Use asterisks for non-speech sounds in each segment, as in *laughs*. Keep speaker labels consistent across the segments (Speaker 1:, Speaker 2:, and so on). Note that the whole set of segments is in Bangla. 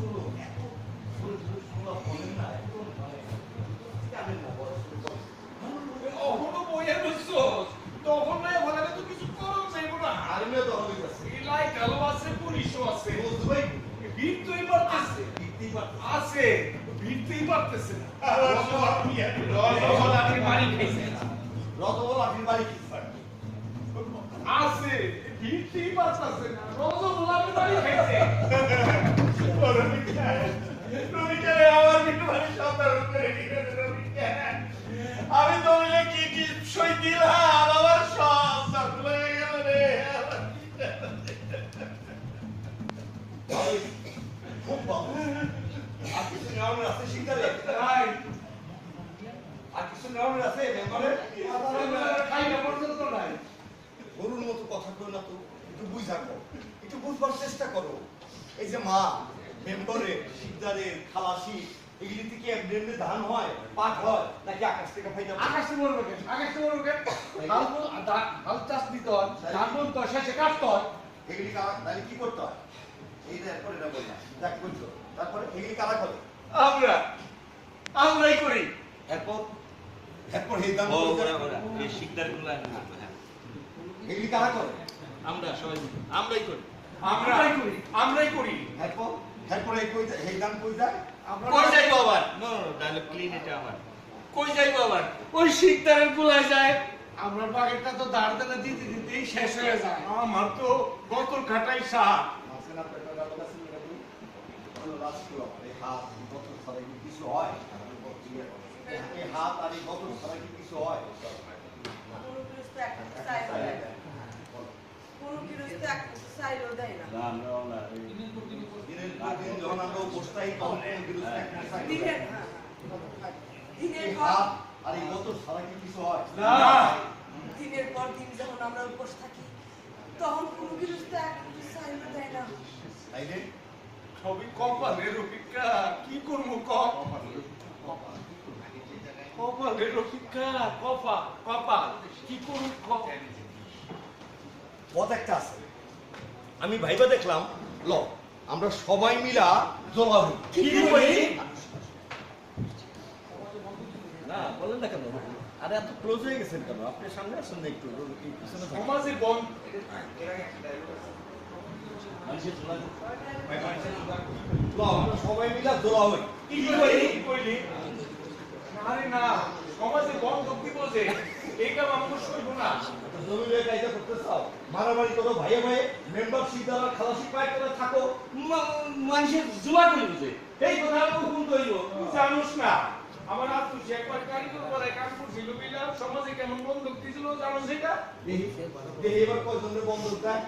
Speaker 1: মানুষগুলো এত সুন্দর সুন্দর সুন্দর বলেন না একদম মানে জানেন না বড় শুরু
Speaker 2: অহনো বইয়া রইছ তখন নাই বলে তো কিছু করো যাইব না
Speaker 1: আর্মিও তো হয়ে গেছে
Speaker 2: ইলাই কালো আছে পুলিশও আছে
Speaker 1: বুঝবেই
Speaker 2: আছে ভিড়তেই পারতেছে না।
Speaker 1: রসগোল্লা
Speaker 2: আপনি বাড়ি খাইছেন
Speaker 1: রসগোল্লা *laughs* আপনি বাড়ি কি
Speaker 2: আছে ভিড়তেই পারতেছে না রসগোল্লা আপনি বাড়ি খাইছেন
Speaker 1: আমি নেওয়ানোর আছে শিকারে কথা তো, একটু বুঝা একটু বুঝবার চেষ্টা করো। এই যে মা মেম্বরে শিকদারের খালাসি এগুলি থেকে এমনি ধান হয় পাট হয় নাকি আকাশ থেকে ফাইদা
Speaker 2: আকাশে মরবে কেন? আকাশে মরবে কেন? হাল তো- ধা- চাষ দিতে হয় ধান বুনতে হয় শেষে কাটতে হয়।
Speaker 1: এগুলি কারা তাহলে কি করতে হয়? এই যে এরপরে এটা বললাম যাক করছ তারপরে এগুলি কারা করে?
Speaker 2: আমরা। আমরাই করি।
Speaker 1: এরপর এরপর এই দাম
Speaker 3: এই শিকদারগুলো হ্যাঁ।
Speaker 1: এগুলি কারা করে?
Speaker 3: আমরা সবাই আমরাই করি।
Speaker 2: আমরাই করি। আমরাই করি।
Speaker 1: এরপর এরপর এই কই যায়? এই দাম কই যায়?
Speaker 2: আমরা
Speaker 3: কই যাইবো আবার? নো নো তাহলে ক্লিন এটা আমার। কই যাইবো আবার? ওই শিকদারের গুলায় যায়।
Speaker 2: আমরা বাগেরটা তো দাঁড় দাঁড়া দিতে দিতেই শেষ হয়ে যায়। আমার তো গতর খাটাই সার।
Speaker 1: এই হাত, বছর ছাড়া কি কিছু হয়? এই হাত আর এই ছাড়া কি কিছু হয়?
Speaker 4: কোনো গৃহস্থ এক মুঠো চাইলো দেয় না। কোনো গৃহস্থ এক মুঠো চাইলো দেয় না।
Speaker 1: দিনের পর দিন যখন
Speaker 4: দিনের হ্যাঁ, হ্যাঁ। দিনের পর
Speaker 1: আর এই বছর ছাড়া কি কিছু হয়?
Speaker 2: না।
Speaker 4: দিনের পর দিন যখন আমরা উপোস থাকি তখন কোনো মুঠো চাইলো দেয় না।
Speaker 1: তাই রে?
Speaker 2: সবই কপালের অপেক্ষা। কি করব কপ? কপালের অপেক্ষা। কপা কপাল। কি করব কপ?
Speaker 1: পথ একটা আছে। আমি ভাইবা দেখলাম ল আমরা সবাই মিলা হই না বলেন না কেন? আরে এত ক্লোজ হয়ে গেছেন কেন? আপনি সামনে আসেন না একটু
Speaker 2: সমাজে
Speaker 1: সবাই মিলা জোড়া হই
Speaker 2: কি করি আরে না সমাজে বন্ধ দিব যে এই কাম না।
Speaker 1: করতে চাও। মারামারি করো ভাইয়ে ভাইয়ে মেম্বারশিপ দেওয়ার খালাসি পায় করে থাকো।
Speaker 3: মানুষের জুয়া করি বুঝে
Speaker 1: এই কথা আমি হুকুম করিব
Speaker 2: তুই না আমার আত্মীয় একবার কারিগর করে কাম করছিল বিলা সমাজে কেমন বন্ধক দিছিল জানো সেটা
Speaker 1: দেখি দেখি এবার কয়জনের বন্ধ দেয়।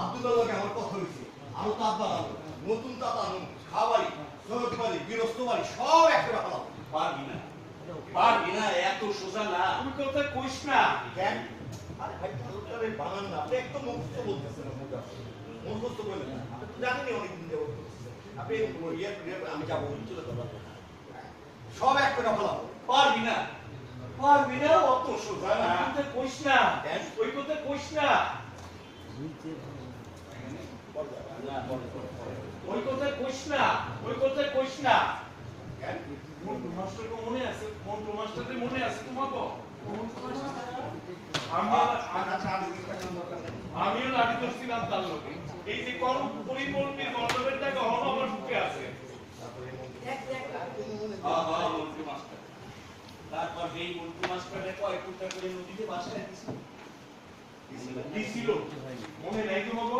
Speaker 1: আব্দুল্লাহকে আমার কথা হয়েছে আরও বানাবো নতুন তাঁত আনো খাবারি সৈয়দ বাড়ি গৃহস্থ বাড়ি সব একটা
Speaker 3: পারবি না। পারবি না এত সোজা না।
Speaker 2: তুমি কথা কইস না।
Speaker 1: কেন? আরে ভাই ভালোটারে বানান না। আপনি একদম মুখস্থ বলতেছেন মুখা মুখস্থ বলেন না। আপনি তো জানেনই অনেকদিন যাবত আপনি ইয়ে ইয়ে আমি যাব চলে যাব। সব এক করে ফেলাবো
Speaker 3: পারবি না
Speaker 2: পারবি না অত সোজা না। কথা কইস না।
Speaker 1: কেন?
Speaker 2: ওই কথা কইস না। ওই কথা কইস না। ওই কথা কইস না।
Speaker 1: কেন?
Speaker 2: মাস্টারকে মনে আছে মন্টু মাস্টারকে মনে আছে
Speaker 1: আচ্ছা দরকার নেই
Speaker 2: আমিও লাঠি ধরছিলাম তার লোকে এই যে কম পরিকল্পিত গল্পের টাকা হলো আমার বুকে আছে
Speaker 3: হ্যাঁ, হ্যাঁ। তারপর সেই মন্টু মাস্টারে কয় কুটা করে নদীতে বাসায় দিছে।
Speaker 2: দিছিল মনে নাই তোমাকে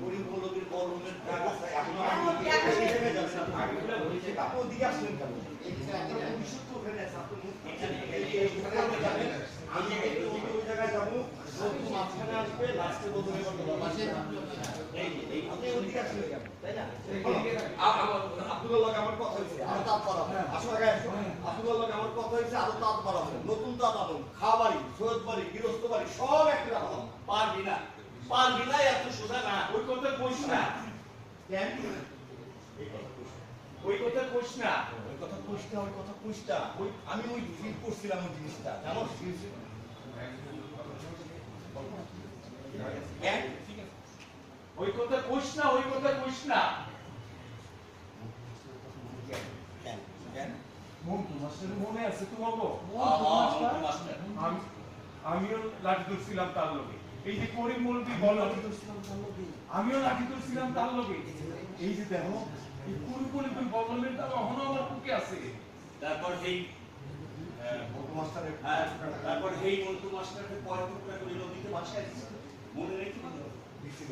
Speaker 1: পরিমূলকের কলমের জায়গা চাই এখন আমি আগে আসলেন কেন নতুন তাঁত আনুন খাবারি সৈয়দ বাড়ি গৃহস্থ বাড়ি সব একটা আনুন
Speaker 3: পারবি না পারবি না এত সোজা না
Speaker 2: ওই কথা কইস না
Speaker 1: কেন
Speaker 2: ওই কথা কইস না।
Speaker 1: ওই কথা কইস না ওই কথা কইস না। ওই আমি ওই ফিল করছিলাম ওই জিনিসটা। জানো হ্যাঁ?
Speaker 2: ওই কথা কইস না ওই কথা কইস না। মনে আছে আমিও লাঠি ধরছিলাম তার লোকে এই যে করিম মন্ত্রী বলো। আমিও লাঠি ধরছিলাম তার লোকে এই যে দেখো এই কুড়ি কুড়ি কুড়ি বদলের দাম আমার বুকে আছে?
Speaker 3: তারপর সেই
Speaker 1: হ্যাঁ,
Speaker 3: হ্যাঁ, তারপর সেই মন্টু মাস্টারকে কয় টুকরা করে নদীতে ভাসায় মনে নেই কি
Speaker 1: দিছিল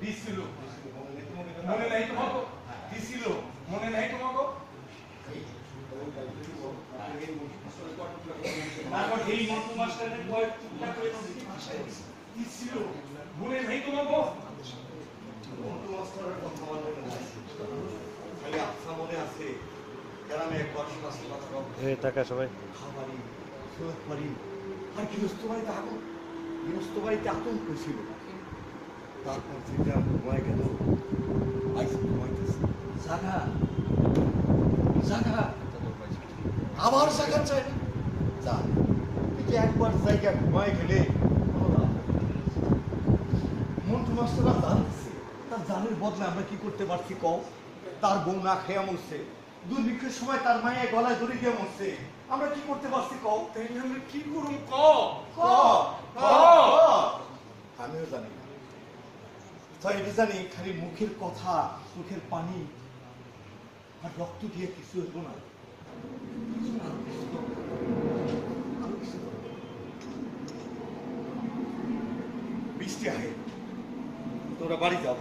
Speaker 2: দিছিল
Speaker 1: মনে নেই তো
Speaker 2: নাই তোমাকে দিছিল মনে নাই তোমাকে
Speaker 3: তারপর সেই মন্টু মাস্টারকে কয় টুকরা করে নদীতে ভাসায়
Speaker 2: দিছিল মনে নাই তোমাকে
Speaker 1: একবার শাস্তি কথা
Speaker 5: টাকা
Speaker 1: আবার একবার জায়গা ঘুমায় গেলে। মন্টু মাস্টাররা জানতেছে তার জানের বদলে আমরা কি করতে পারছি কও? তার বউ না খেয়ে মরছে। দুর্ভিক্ষের সময় তার মায়ের গলায় ধরে দিয়ে মরছে। আমরা কি করতে পারছি কও?
Speaker 2: তাইলে আমরা কি করুম ক।
Speaker 1: আমিও জানি না। তাই এটা জানি খালি মুখের কথা চোখের পানি আর রক্ত দিয়ে কিছু হইব না। বৃষ্টি আহে। তোমরা বাড়ি যাও।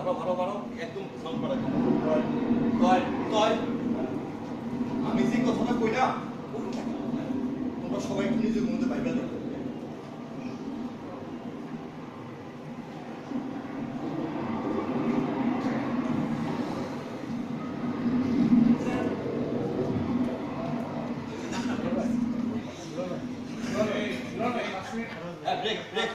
Speaker 1: ভালো ভালো ভালো। একদম সাউন্ড করা তয় তয়। আমি যে কথাটা কইলাম, তোমরা সবাই একটু নিজের মধ্যে ভাইবা দেখো।